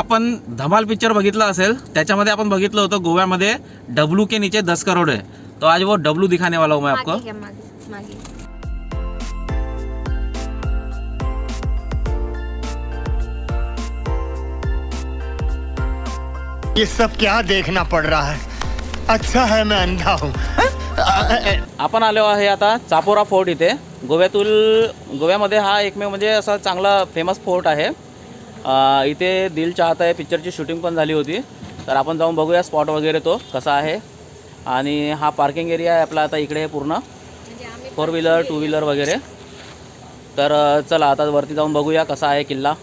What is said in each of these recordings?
आपण धमाल पिक्चर बघितला असेल त्याच्यामध्ये आपण बघितलं होतं गोव्यामध्ये डब्लू के नीचे दस करोड है तो आज वो डब्लू दिखाने वाला हूँ मैं आपको. मागे घ्या, मागे मागे. ये सब क्या देखना पड़ रहा है? अच्छा है मैं अंधा हूँ। आपण आलो आहे आता चापोरा फोर्ट इथे. गोव्यातील गोव्यामध्ये हा एकमेव म्हणजे असा चांगला फेमस फोर्ट आहे. इथे दिल चाहता आहे पिक्चरची शूटिंग पण झाली होती. तर आपण जाऊन बघूया स्पॉट वगैरे तो कसा आहे. आणि हा पार्किंग एरिया आहे आपला आता इकडे पूर्ण. फोर व्हीलर टू व्हीलर वगैरे. तर चला आता वरती जाऊन बघूया कसा आहे किल्ला.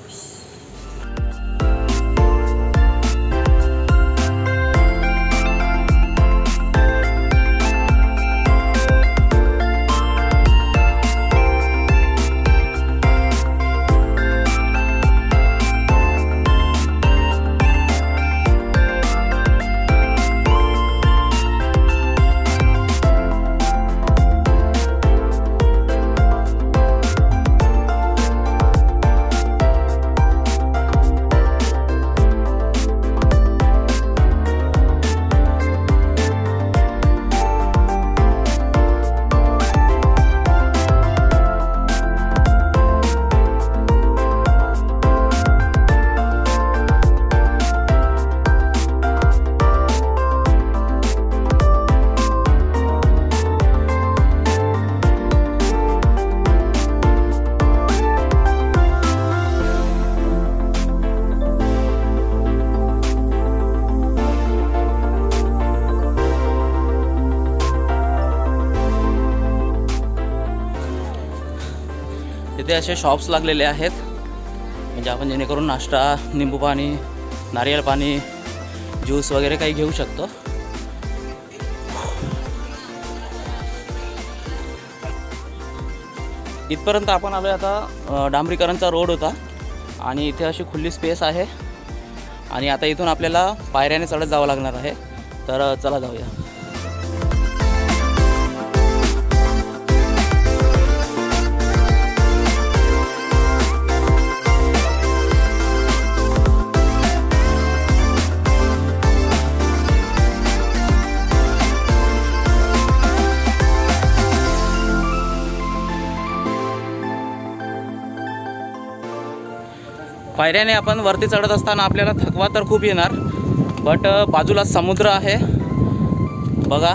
तिथे असे शॉप्स लागलेले आहेत. म्हणजे आपण जेणेकरून नाश्ता निंबू पाणी नारियल पाणी ज्यूस वगैरे काही घेऊ शकतो. इथपर्यंत आपण आलो आता डांबरीकरणचा रोड होता. आणि इथे अशी खुली स्पेस आहे. आणि आता इथून आपल्याला पायऱ्याने चढत जावं लागणार आहे. तर चला जाऊया. पायऱ्याने आपण वरती चढत असताना आपल्याला थकवा तर खूप येणार बट बाजूला समुद्र आहे. बघा.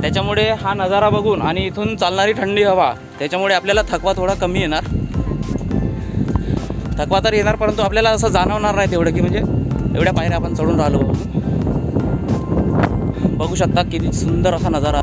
त्याच्यामुळे हा नजारा बघून आणि इथून चालणारी थंडी हवा त्याच्यामुळे आपल्याला थकवा थोडा कमी येणार. थकवा तर येणार परंतु आपल्याला असं जाणवणार नाही तेवढं की म्हणजे एवढ्या पायऱ्या आपण चढून राहिलो. बघू शकता किती सुंदर असा नजारा.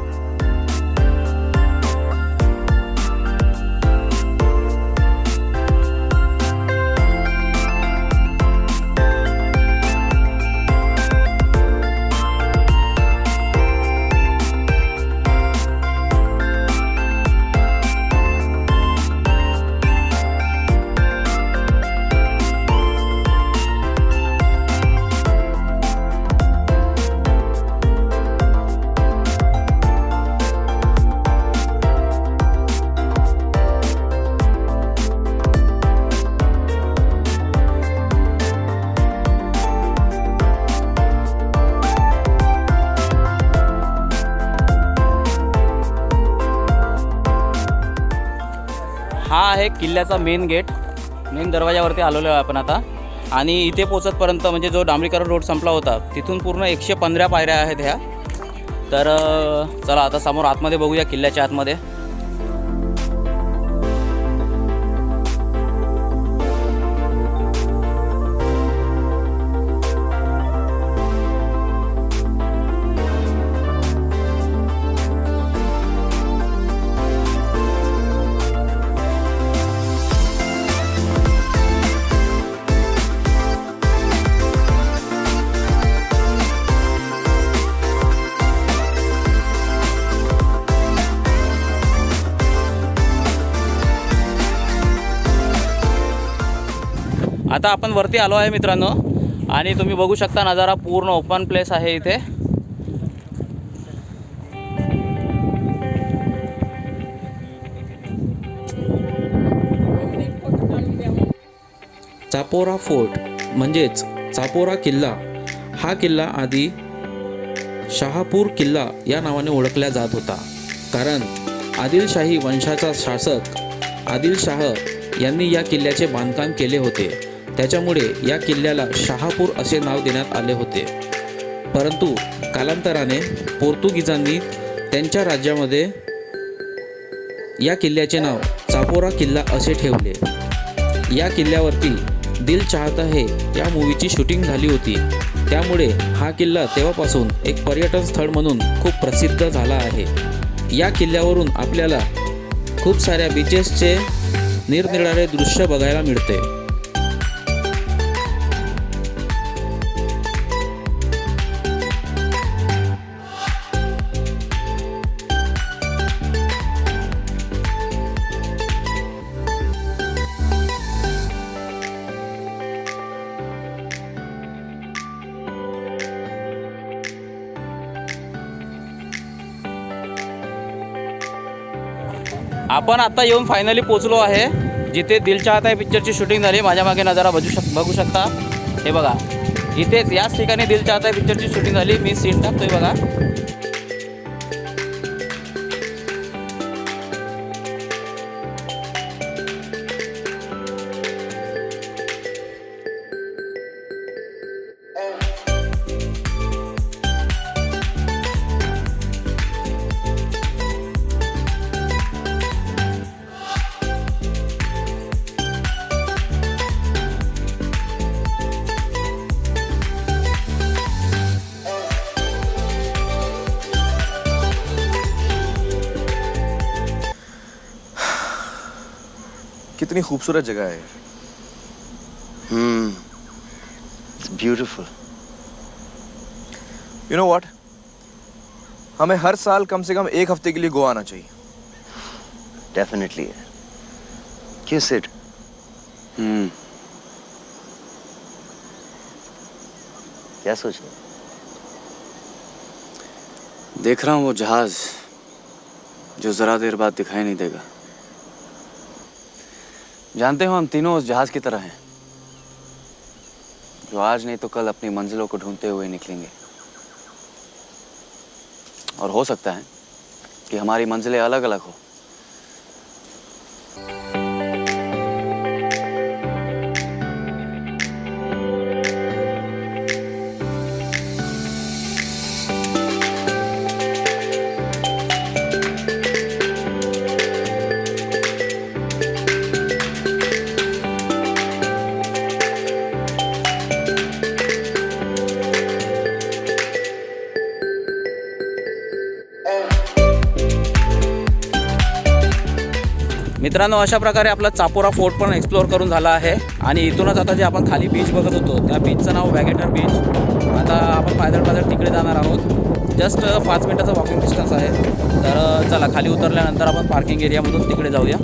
हा आहे किल्ल्याचा मेन गेट मेन दरवाजावरती आलेलो आहे आपण आता. आणि इथे पोचतपर्यंत म्हणजे जो डांबरीकर रोड संपला होता तिथून पूर्ण एकशे पंधरा पायऱ्या आहेत ह्या. तर चला आता समोर आतमध्ये बघूया किल्ल्याच्या आतमध्ये. आता आपण वरती आलो आहे मित्रांनो. आणि तुम्ही बघू शकता नजारा पूर्ण ओपन प्लेस आहे इथे. चापोरा फोर्ट म्हणजेच चापोरा किल्ला. हा किल्ला आधी शहापूर किल्ला या नावाने ओळखला जात होता. कारण आदिलशाही वंशाचा शासक आदिलशाह यांनी या किल्ल्याचे बांधकाम केले होते. त्याच्यामुळे या किल्ल्याला शहापूर असे नाव देण्यात आले होते. परंतु कालांतराने पोर्तुगीजांनी त्यांच्या राज्यामध्ये या किल्ल्याचे नाव चापोरा किल्ला असे ठेवले. या किल्ल्यावरती दिल चाहता है या मूवीची शूटिंग झाली होती. त्यामुळे हा किल्ला तेव्हापासून एक पर्यटन स्थळ म्हणून खूप प्रसिद्ध झाला आहे. या किल्ल्यावरून आपल्याला खूप साऱ्या बीचेसचे निरनिराळे दृश्य बघायला मिळते. आपण आता येऊन फायनली पोचलो आहे. जिथे दिल चाहता पिक्चरची शूटिंग झाली माझ्या मागे नजारा बघू शक बघू शकता. हे बघा इथेच याच ठिकाणी दिल चाहता पिक्चरची शूटिंग झाली. मी सीन टाकतोय बघा. कितनी खूबसूरत जगह है. It's beautiful. You know what हमें हर साल कम से कम एक हफ़्ते के लिए गोवा आना चाहिए। Definitely. क्यों सिड हम्म क्या सोच रहे देख रहा हूँ वो जहाज़ जो जरा देर बाद दिखाई नहीं देगा। जानते हो हम तीनों उस जहाज़ की तरह हैं, जो आज नहीं तो कल अपनी मंजिलों को ढूंढते हुए निकलेंगे। और हो सकता है कि हमारी मंजिलें अलग अलग हो। मित्रांनो अशा प्रकारे आपला चापोरा फोर्ट पण एक्सप्लोअर करून झाला आहे. आणि इथूनच आता जे आपण खाली बीच बघत होतो त्या बीचचं नाव वॅगेटर बीच आता आपण पायदळ पायदळ तिकडे जाणार आहोत. जस्ट पाच मिनटाचं वॉकिंग डिस्टन्स आहे. तर चला खाली उतरल्यानंतर आपण पार्किंग एरियामधून तिकडे जाऊया.